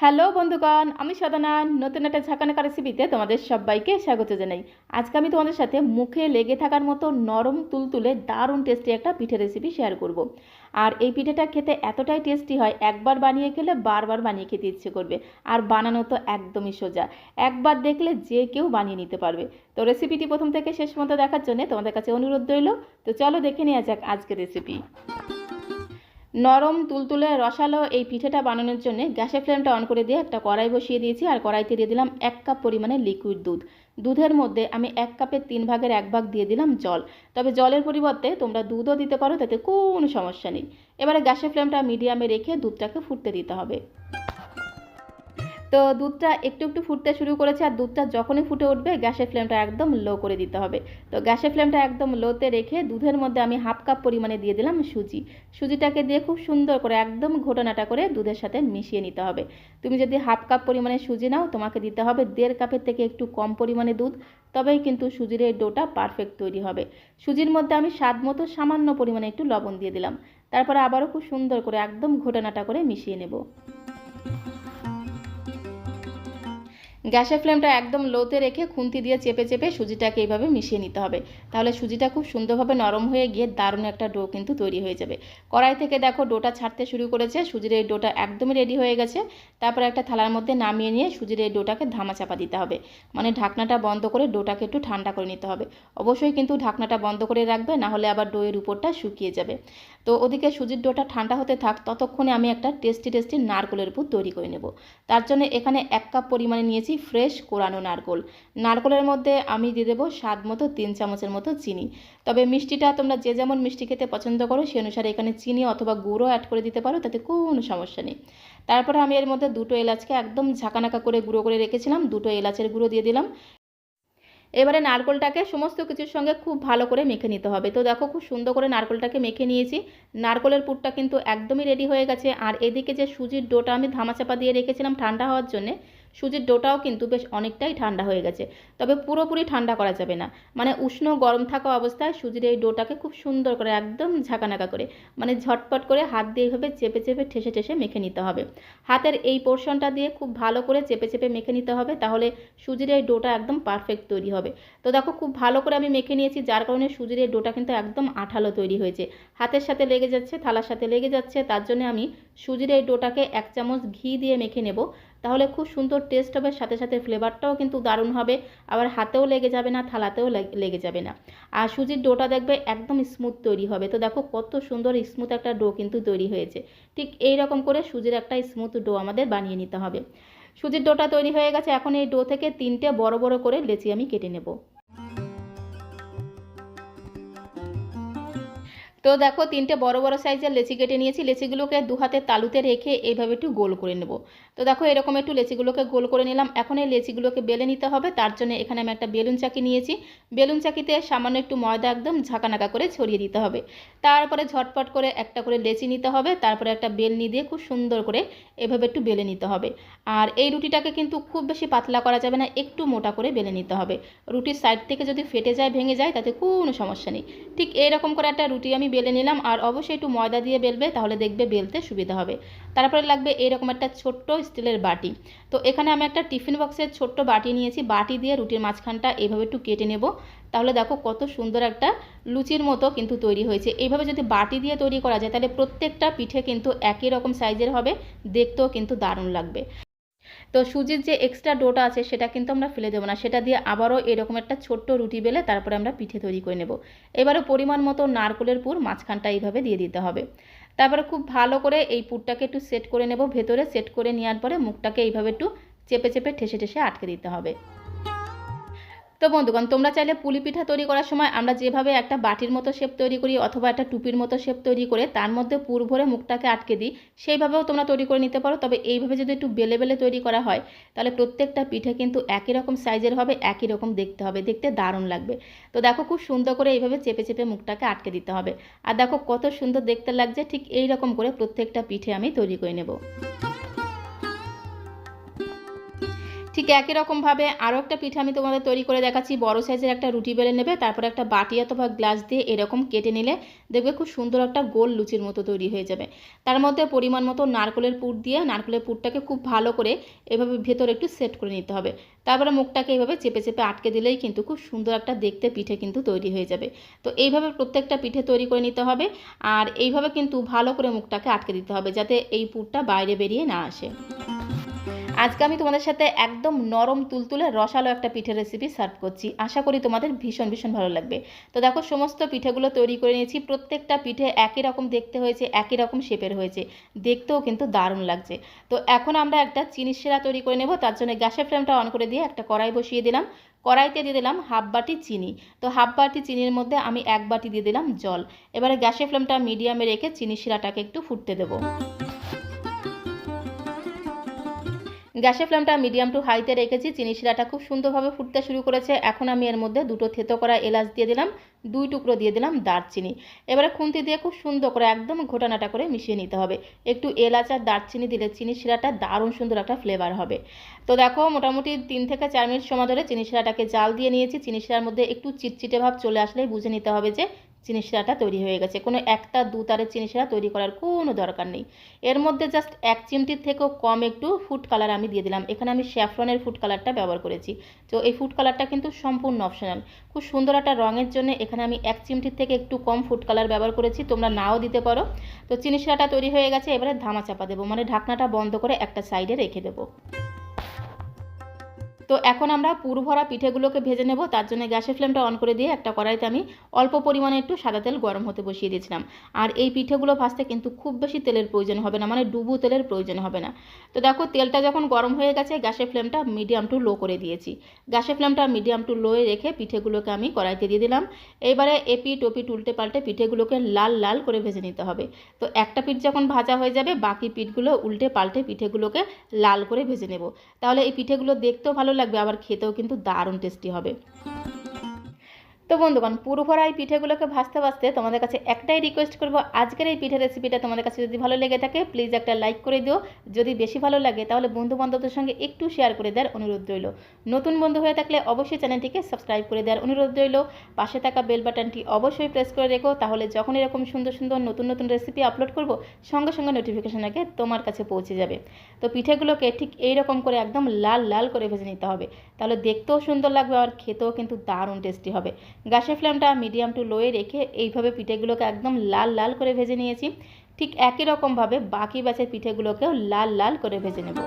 Hello বন্ধুগণ, আমি সদনা নতুন একটা ঝাঁকানাকা রেসিপিতে তোমাদের সবাইকে স্বাগত জানাই। আজকে আমি তোমাদের সাথে মুখে লেগে থাকার মতো নরম, তুলতুলে, দারুণ টেস্টি একটা পিঠে রেসিপি শেয়ার করব। আর এই পিঠেটা খেতে এতটাই টেস্টি হয়, একবার বানিয়ে খেলে বারবার বানিয়ে খেতে ইচ্ছে করবে। আর বানানো তো একদমই সোজা। একবার দেখলে যে কেউ বানিয়ে নিতে পারবে। তো রেসিপিটি প্রথম থেকে শেষ মতো দেখার জন্য তোমাদের কাছে অনুরোধ রইল। তো চলো দেখে নেওয়া যাক আজকের রেসিপি নরম তুলতুলে রসালো এই পিঠেটা বানানোর জন্য গ্যাসের ফ্লেমটা অন করে দিয়ে একটা কড়াই বসিয়ে দিয়েছি আর কড়াইতে দিয়ে দিলাম এক কাপ পরিমাণে লিকুইড দুধ। দুধের মধ্যে আমি এক কাপের তিন ভাগের এক ভাগ দিয়ে দিলাম জল। তবে জলের পরিবর্তে তোমরা দুধও দিতে পারো, তাতে কোনো সমস্যা নেই। এবারে গ্যাসের ফ্লেমটা মিডিয়ামে রেখে দুধটাকে ফুটতে দিতে হবে। তো দুধটা একটু একটু ফুটতে শুরু করেছে আর দুধটা যখনই ফুটে উঠবে, গ্যাসের ফ্লেমটা একদম লো করে দিতে হবে। তো গ্যাসের ফ্লেমটা একদম লোতে রেখে দুধের মধ্যে আমি হাফ কাপ পরিমাণে দিয়ে দিলাম সুজি। সুজিটাকে দিয়ে খুব সুন্দর করে একদম ঘটনাটা করে দুধের সাথে মিশিয়ে নিতে হবে। তুমি যদি হাফ কাপ পরিমাণে সুজি নাও, তোমাকে দিতে হবে দেড় কাপের থেকে একটু কম পরিমাণে দুধ, তবেই কিন্তু সুজির এই ডোটা পারফেক্ট তৈরি হবে। সুজির মধ্যে আমি স্বাদ মতো সামান্য পরিমাণে একটু লবণ দিয়ে দিলাম। তারপরে আবারও খুব সুন্দর করে একদম ঘটনাটা করে মিশিয়ে নেব। গ্যাসের ফ্লেমটা একদম লোতে রেখে খুন্তি দিয়ে চেপে চেপে সুজিটাকে এইভাবে মিশিয়ে নিতে হবে। তাহলে সুজিটা খুব সুন্দরভাবে নরম হয়ে গিয়ে দারুণ একটা ডো কিন্তু তৈরি হয়ে যাবে। কড়াই থেকে দেখো ডোটা ছাড়তে শুরু করেছে, সুজির এই ডোটা একদমই রেডি হয়ে গেছে। তারপরে একটা থালার মধ্যে নামিয়ে নিয়ে সুজির এই ডোটাকে ধামা চাপা দিতে হবে। মানে ঢাকনাটা বন্ধ করে ডোটাকে একটু ঠান্ডা করে নিতে হবে। অবশ্যই কিন্তু ঢাকনাটা বন্ধ করে রাখবে, না হলে আবার ডোয়ের উপরটা শুকিয়ে যাবে। তো ওদিকে সুজির ডোটা ঠান্ডা হতে থাক, ততক্ষণে আমি একটা টেস্টি টেস্টি নারকলের পুর তৈরি করে নেব। তার জন্য এখানে এক কাপ পরিমাণে নিয়েছি ফ্রেশ কোরানো নারকোল। নারকোলের মধ্যে আমি দিয়ে দেবো স্বাদ মতো তিন চামচের মতো চিনি। তবে মিষ্টিটা তোমরা যে যেমন মিষ্টি খেতে পছন্দ করো, সে অনুসারে এখানে চিনি অথবা গুঁড়ো অ্যাড করে দিতে পারো, তাতে কোনো সমস্যা নেই। তারপরে আমি এর মধ্যে দুটো এলাচকে একদম ঝাঁকানাকা করে গুঁড়ো করে রেখেছিলাম, দুটো এলাচের গুঁড়ো দিয়ে দিলাম। এবারে নারকোলটাকে সমস্ত কিছুর সঙ্গে খুব ভালো করে মেখে নিতে হবে। তো দেখো খুব সুন্দর করে নারকোলটাকে মেখে নিয়েছি। নারকোলের পুরটা কিন্তু একদমই রেডি হয়ে গেছে। আর এদিকে যে সুজির ডোটা আমি ধামাচাপা দিয়ে রেখেছিলাম ঠান্ডা হওয়ার জন্যে সুজির ডোটাও কিন্তু বেশ অনেকটাই ঠান্ডা হয়ে গেছে। তবে পুরোপুরি ঠান্ডা করা যাবে না। মানে উষ্ণ গরম থাকা অবস্থায় সুজির এই ডোটাকে খুব সুন্দর করে একদম ঝাঁকানাকা করে মানে ঝটপট করে হাত দিয়ে এইভাবে চেপে চেপে ঠেসে ঠেসে মেখে নিতে হবে। হাতের এই পোর্শনটা দিয়ে খুব ভালো করে চেপে চেপে মেখে নিতে হবে, তাহলে সুজির এই ডোটা একদম পারফেক্ট তৈরি হবে। তো দেখো, খুব ভালো করে আমি মেখে নিয়েছি, যার কারণে সুজির এই ডোটা কিন্তু একদম আঠালো তৈরি হয়েছে। হাতের সাথে লেগে যাচ্ছে, থালার সাথে লেগে যাচ্ছে, তার জন্য আমি সুজির এই ডোটাকে এক চামচ ঘি দিয়ে মেখে নেব। তাহলে খুব সুন্দর টেস্ট হবে, সাথে সাথে ফ্লেভারটাও কিন্তু দারুণ হবে। আবার হাতেও লেগে যাবে না, থালাতেও লেগে যাবে না। আর সুজির ডোটা দেখবে একদম স্মুথ তৈরি হবে। তো দেখো কত সুন্দর স্মুথ একটা ডো কিন্তু তৈরি হয়েছে। ঠিক এই রকম করে সুজির একটা স্মুথ ডো আমাদের বানিয়ে নিতে হবে। সুজির ডোটা তৈরি হয়ে গেছে, এখন এই ডো থেকে তিনটে বড় বড় করে লেচি আমি কেটে নেব। তো দেখো, তিনটে বড় বড় সাইজের লেচি কেটে নিয়েছি। লেচিগুলোকে দু হাতে তালুতে রেখে এইভাবে একটু গোল করে নেব। তো দেখো, এরকম একটু লেচিগুলোকে গোল করে নিলাম। এখন এই লেচিগুলোকে বেলে নিতে হবে। তার জন্য এখানে আমি একটা বেলুন চাকি নিয়েছি। বেলুন চাকিতে সামান্য একটু ময়দা একদম ঝাঁকানাকা করে ছড়িয়ে দিতে হবে। তারপরে ঝটপট করে একটা করে লেচি নিতে হবে। তারপরে একটা বেলনি দিয়ে খুব সুন্দর করে এভাবে একটু বেলে নিতে হবে। আর এই রুটিটাকে কিন্তু খুব বেশি পাতলা করা যাবে না, একটু মোটা করে বেলে নিতে হবে। রুটির সাইড থেকে যদি ফেটে যায়, ভেঙে যায়, তাতে কোনো সমস্যা নেই। ঠিক এইরকম করে একটা রুটি আমি বেলে নিলাম আর অবশ্যই একটু ময়দা দিয়ে বেলবে, তাহলে দেখবে বেলতে সুবিধা হবে। তারপরে লাগবে এরকম একটা ছোট্ট স্টিলের বাটি। তো এখানে আমি একটা টিফিন বক্সের ছোট্ট বাটি নিয়েছি। বাটি দিয়ে রুটির মাঝখানটা এভাবে একটু কেটে নেব। তাহলে দেখো কত সুন্দর একটা লুচির মতো কিন্তু তৈরি হয়েছে। এইভাবে যদি বাটি দিয়ে তৈরি করা যায়, তাহলে প্রত্যেকটা পিঠে কিন্তু একই রকম সাইজের হবে। দেখতেও কিন্তু দারুণ লাগবে। তো সুজির যে এক্সট্রা ডোটা আছে, সেটা কিন্তু আমরা ফেলে দেবো না। সেটা দিয়ে আবারও এরকম একটা ছোট্ট রুটি বেলে তারপরে আমরা পিঠে তৈরি করে নেব। এবারে পরিমাণ মতো নারকোলের পুর মাঝখানটা এইভাবে দিয়ে দিতে হবে। তারপরে খুব ভালো করে এই পুরটাকে একটু সেট করে নেব। ভেতরে সেট করে নেওয়ার পরে মুখটাকে এইভাবে একটু চেপে চেপে ঠেসে ঠেসে আটকে দিতে হবে। তো বন্ধুগণ, তোমরা চাইলে পুলি পিঠা তৈরি করার সময় আমরা যেভাবে একটা বাটির মতো শেপ তৈরি করি অথবা একটা টুপির মতো শেপ তৈরি করে তার মধ্যে পুর ভরে মুখটাকে আটকে দিই, সেইভাবেও তোমরা তৈরি করে নিতে পারো। তবে এইভাবে যদি একটু বেলে বেলে তৈরি করা হয়, তাহলে প্রত্যেকটা পিঠে কিন্তু একই রকম সাইজের হবে, একই রকম দেখতে হবে, দেখতে দারুণ লাগবে। তো দেখো খুব সুন্দর করে এইভাবে চেপে চেপে মুখটাকে আটকে দিতে হবে। আর দেখো কত সুন্দর দেখতে লাগছে, ঠিক এই রকম করে প্রত্যেকটা পিঠে আমি তৈরি করে নেব। ঠিক একই রকমভাবে আরও একটা পিঠা আমি তোমাদের তৈরি করে দেখাচ্ছি। বড় সাইজের একটা রুটি বেলে নেবে, তারপর একটা বাটি অথবা গ্লাস দিয়ে এরকম কেটে নিলে দেখবে খুব সুন্দর একটা গোল লুচির মতো তৈরি হয়ে যাবে। তার মধ্যে পরিমাণ মতো নারকেলের পুর দিয়ে, নারকেলের পুরটাকে খুব ভালো করে এভাবে ভেতরে একটু সেট করে নিতে হবে। তারপরে মুখটাকে এইভাবে চেপে চেপে আটকে দিলেই কিন্তু খুব সুন্দর একটা দেখতে পিঠে কিন্তু তৈরি হয়ে যাবে। তো এইভাবে প্রত্যেকটা পিঠে তৈরি করে নিতে হবে আর এইভাবে কিন্তু ভালো করে মুখটাকে আটকে দিতে হবে যাতে এই পুরটা বাইরে বেরিয়ে না আসে। আজকে আমি তোমাদের সাথে একদম নরম তুলতুলে রসালো একটা পিঠের রেসিপি সার্ভ করছি। আশা করি তোমাদের ভীষণ ভীষণ ভালো লাগবে। তো দেখো, সমস্ত পিঠেগুলো তৈরি করে নিয়েছি। প্রত্যেকটা পিঠে একই রকম দেখতে হয়েছে, একই রকম শেপের হয়েছে। দেখতেও কিন্তু দারুণ লাগছে। তো এখন আমরা একটা চিনি সেরা তৈরি করে নেব। তার জন্য গ্যাসের ফ্লেমটা অন করে দিয়ে একটা কড়াই বসিয়ে দিলাম। কড়াইতে দিয়ে দিলাম হাফ বাটি চিনি। তো হাফ বাটি চিনির মধ্যে আমি এক বাটি দিয়ে দিলাম জল। এবারে গ্যাসের ফ্লেমটা মিডিয়ামে রেখে চিনি শিরাটাকে একটু ফুটতে দেবো। গ্যাসের ফ্লেমটা মিডিয়াম টু হাইতে রেখেছি, চিনি শিরাটা খুব সুন্দরভাবে ফুটতে শুরু করেছে। এখন আমি এর মধ্যে দুটো থেতো করা এলাচ দিয়ে দিলাম, দুই টুকরো দিয়ে দিলাম দারচিনি। এবারে খুন্তি দিয়ে খুব সুন্দর করে একদম ঘোটানাটা করে মিশিয়ে নিতে হবে। একটু এলাচ আর দারচিনি দিলে চিনি শিরাটা দারুণ সুন্দর একটা ফ্লেভার হবে। তো দেখো, মোটামুটি তিন থেকে চার মিনিট সময় ধরে চিনি শিরাটাকে জাল দিয়ে নিয়েছি। চিনি শিরার মধ্যে একটু চিটচিটে ভাব চলে আসলেই বুঝে নিতে হবে যে চিনি তৈরি হয়ে গেছে। কোনো একটা দু তারের চিনি তৈরি করার কোনো দরকার নেই। এর মধ্যে জাস্ট এক চিমটির থেকেও কম একটু ফুড কালার আমি দিয়ে দিলাম। এখানে আমি স্যাফরনের ফুড কালারটা ব্যবহার করেছি। তো এই ফুড কালারটা কিন্তু সম্পূর্ণ অপশনাল খুব সুন্দর একটা রঙের জন্য এখানে আমি এক চিমটির থেকে একটু কম ফুড কালার ব্যবহার করেছি। তোমরা নাও দিতে পারো। তো চিনি তৈরি হয়ে গেছে। এবারে ধামা চাপা দেবো। মানে ঢাকনাটা বন্ধ করে একটা সাইডে রেখে দেবো। তো এখন আমরা পুর ভরা পিঠেগুলোকে ভেজে নেব। তার জন্য গ্যাসের ফ্লেমটা অন করে দিয়ে একটা কড়াইতে আমি অল্প পরিমাণে একটু সাদা তেল গরম হতে বসিয়ে দিয়েছিলাম। আর এই পিঠেগুলো ভাজতে কিন্তু খুব বেশি তেলের প্রয়োজন হবে না মানে ডুবু তেলের প্রয়োজন হবে না। তো দেখো, তেলটা যখন গরম হয়ে গেছে, গ্যাসের ফ্লেমটা মিডিয়াম টু লো করে দিয়েছি। গ্যাসের ফ্লেমটা মিডিয়াম টু লোয়ে রেখে পিঠেগুলোকে আমি কড়াইতে দিয়ে দিলাম। এবারে এপি টপি উল্টে পাল্টে পিঠেগুলোকে লাল লাল করে ভেজে নিতে হবে। তো একটা পিঠ যখন ভাজা হয়ে যাবে, বাকি পিঠগুলো উল্টে পাল্টে পিঠেগুলোকে লাল করে ভেজে নেব। তাহলে এই পিঠেগুলো দেখতেও ভালো লাগবে আবার খেতেও কিন্তু দারুণ টেস্টি হবে। তো বন্ধুগণ পুরো ভরা এই পিঠেগুলোকে ভাজতে ভাজতে তোমাদের কাছে একটাই রিকোয়েস্ট করব, আজকের এই পিঠের রেসিপিটা তোমাদের কাছে যদি ভালো লেগে থাকে প্লিজ একটা লাইক করে দিও। যদি বেশি ভালো লাগে, তাহলে বন্ধু বান্ধবদের সঙ্গে একটু শেয়ার করে দেওয়ার অনুরোধ রইল। নতুন বন্ধু হয়ে থাকলে অবশ্যই চ্যানেলটিকে সাবস্ক্রাইব করে দেওয়ার অনুরোধ রইল। পাশে থাকা বেল বাটনটি অবশ্যই প্রেস করে রেখো, তাহলে যখন এরকম সুন্দর সুন্দর নতুন নতুন রেসিপি আপলোড করব, সঙ্গে সঙ্গে নোটিফিকেশন আগে তোমার কাছে পৌঁছে যাবে। তো পিঠেগুলোকে ঠিক এইরকম করে একদম লাল লাল করে ভেজে নিতে হবে। তাহলে দেখতেও সুন্দর লাগবে আর খেতেও কিন্তু দারুণ টেস্টি হবে। গ্যাসের ফ্লেমটা মিডিয়াম টু লোয়ে রেখে এইভাবে পিঠেগুলোকে একদম লাল লাল করে ভেজে নিয়েছি। ঠিক একই রকমভাবে বাকি ব্যাচের পিঠেগুলোকেও লাল লাল করে ভেজে নেব।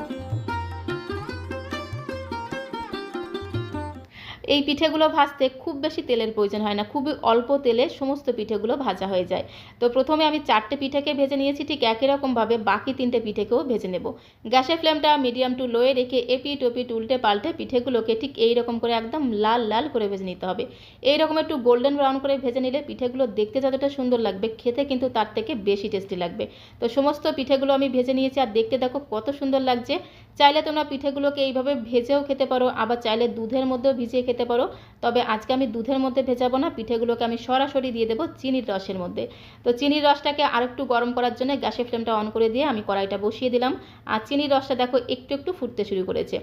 এই পিঠেগুলো ভাজতে খুব বেশি তেলের প্রয়োজন হয় না, খুবই অল্প তেলে সমস্ত পিঠেগুলো ভাজা হয়ে যায়। তো প্রথমে আমি চারটে পিঠেকে ভেজে নিয়েছি, ঠিক একই রকমভাবে বাকি তিনটে পিঠেকেও ভেজে নেব। গ্যাসের ফ্লেমটা মিডিয়াম টু লোয়ে রেখে এপি টপি উল্টে পাল্টে পিঠেগুলোকে ঠিক এই রকম করে একদম লাল লাল করে ভেজে নিতে হবে। এই রকম একটু গোল্ডেন ব্রাউন করে ভেজে নিলে পিঠেগুলো দেখতে যতটা সুন্দর লাগবে, খেতে কিন্তু তার থেকে বেশি টেস্টি লাগবে। তো সমস্ত পিঠেগুলো আমি ভেজে নিয়েছি আর দেখতে দেখো কত সুন্দর লাগছে। চাইলে তোমরা পিঠেগুলোকে এইভাবে ভেজেও খেতে পারো, আবার চাইলে দুধের মধ্যেও ভিজিয়ে খেতে পারো। তবে আজকে আমি দুধের মধ্যে ভেজাবো না, পিঠেগুলোকে আমি সরাসরি দিয়ে দেবো চিনির রসের মধ্যে। তো চিনির রসটাকে আরেকটু গরম করার জন্য গ্যাসের ফ্লেমটা অন করে দিয়ে আমি কড়াইটা বসিয়ে দিলাম। আর চিনির রসটা দেখো, একটু একটু ফুটতে শুরু করেছে।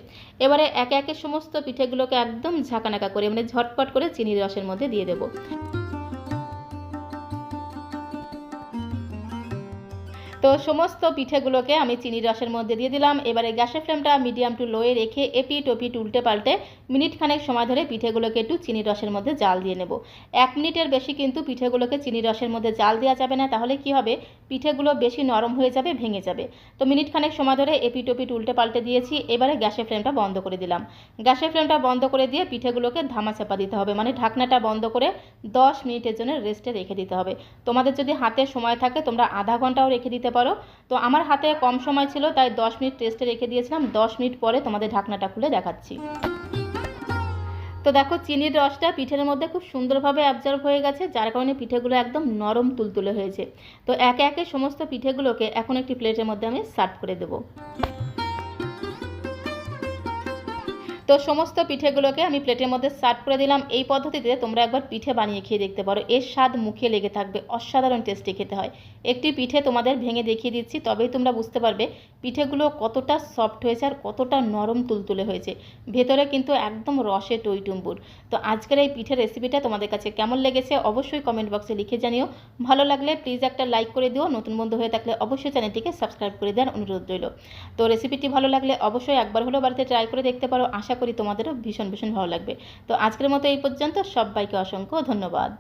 এবারে একে একে সমস্ত পিঠেগুলোকে একদম ঝাঁকানাকা করে মানে ঝটপট করে চিনির রসের মধ্যে দিয়ে দেবো। তো সমস্ত পিঠেগুলোকে আমি চিনির রসের মধ্যে দিয়ে দিলাম। এবারে গ্যাসের ফ্লেমটা মিডিয়াম টু লোয়ে রেখে এপি টপি উল্টে পাল্টে মিনিট খানেক সময় ধরে পিঠেগুলোকে একটু চিনির রসের মধ্যে জাল দিয়ে নেব। এক মিনিটের বেশি কিন্তু পিঠেগুলোকে চিনির রসের মধ্যে জাল দেওয়া যাবে না, তাহলে কি হবে? পিঠেগুলো বেশি নরম হয়ে যাবে, ভেঙে যাবে। তো মিনিট খানেক সময় ধরে এপি টপি উল্টে পাল্টে দিয়েছি, এবারে গ্যাসের ফ্লেমটা বন্ধ করে দিলাম। গ্যাসের ফ্লেমটা বন্ধ করে দিয়ে পিঠেগুলোকে ধামা চাপা দিতে হবে মানে ঢাকনাটা বন্ধ করে দশ মিনিটের জন্য রেস্টে রেখে দিতে হবে। তোমাদের যদি হাতে সময় থাকে, তোমরা আধা ঘন্টাও রেখে দিতে পারো। তো আমার হাতে কম সময় ছিল, তাই দশ মিনিট টেস্টে রেখে দিয়েছিলাম। দশ মিনিট পরে তোমাদের ঢাকনাটা খুলে দেখাচ্ছি। তো দেখো, চিনির রসটা পিঠের মধ্যে খুব সুন্দরভাবে অ্যাবজর্ব হয়ে গেছে, যার কারণে পিঠেগুলো একদম নরম তুলতুলে হয়েছে। তো একে একে সমস্ত পিঠেগুলোকে এখন একটি প্লেটের মধ্যে আমি সার্ভ করে দেবো। তো সমস্ত পিঠেগুলোকে আমি প্লেটের মধ্যে সার্ভ করে দিলাম। এই পদ্ধতিতে তোমরা একবার পিঠে বানিয়ে খেয়ে দেখতে পারো। এর স্বাদ মুখে লেগে থাকবে, অসাধারণ টেস্টি খেতে হয়। একটি পিঠে তোমাদের ভেঙে দেখিয়ে দিচ্ছি, তবেই তোমরা বুঝতে পারবে পিঠেগুলো কতটা সফট হয়েছে আর কতটা নরম তুলতুলে হয়েছে। ভেতরে কিন্তু একদম রসে টইটুম্বুর। তো আজকের এই পিঠের রেসিপিটা তোমাদের কাছে কেমন লেগেছে অবশ্যই কমেন্ট বক্সে লিখে জানিও। ভালো লাগলে প্লিজ একটা লাইক করে দিও। নতুন বন্ধু হয়ে থাকলে অবশ্যই চ্যানেলটিকে সাবস্ক্রাইব করে দেওয়ার অনুরোধ রইল। তো রেসিপিটি ভালো লাগলে অবশ্যই একবার হলেও বাড়িতে ট্রাই করে দেখতে পারো। আশা করি তোমাদেরও ভীষণ ভীষণ ভালো লাগবে। তো আজকের মতো এই পর্যন্ত, সবাইকে অসংখ্য ধন্যবাদ।